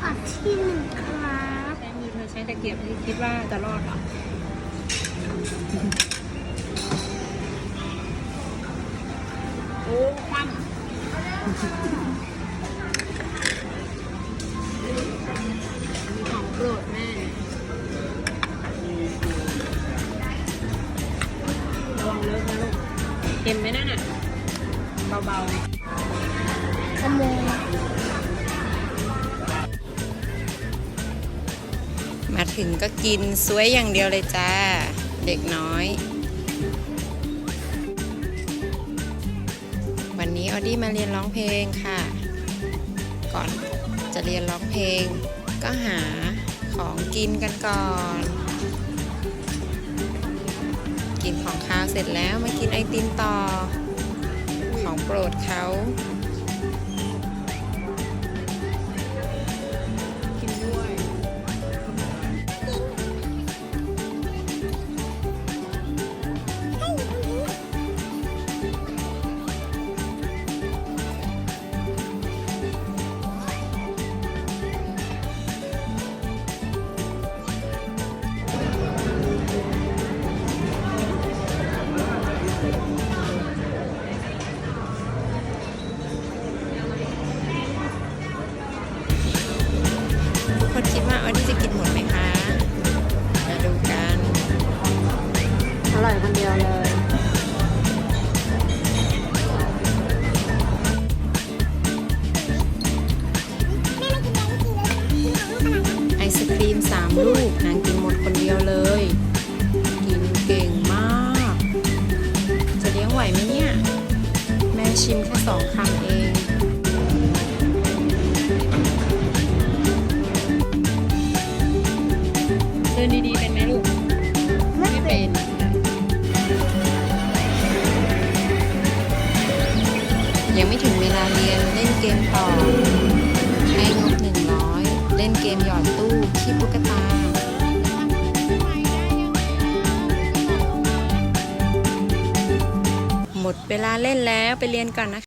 ผัดที่หนึ่งครับใช้มือเธอใช้ตะเกียบที่คิดว่าจะรอดเหรอโอ้คว่ำมีของโปรดแม่ระวังเลอะนะลูกเค็มไหมนั่นน่ะ เบาๆขโมย มาถึงก็กินสวยอย่างเดียวเลยจ้า เด็กน้อย วันนี้ออดี้มาเรียนร้องเพลงค่ะ ก่อนจะเรียนร้องเพลง ก็หาของกินกันก่อน กินของข้าวเสร็จแล้วมากินไอติมต่อ ของโปรดเขา อร่อยคนเดียวเลย ไอศครีมสามลูกนางกินหมดคนเดียวเลย กินเก่งมาก จะเลี้ยงไหวไหมเนี่ย แม่ชิมแค่สองคำเองเดินดีๆเป็นไหม มดเวลาเล่นแล้วไปเรียนก่อนนะคะ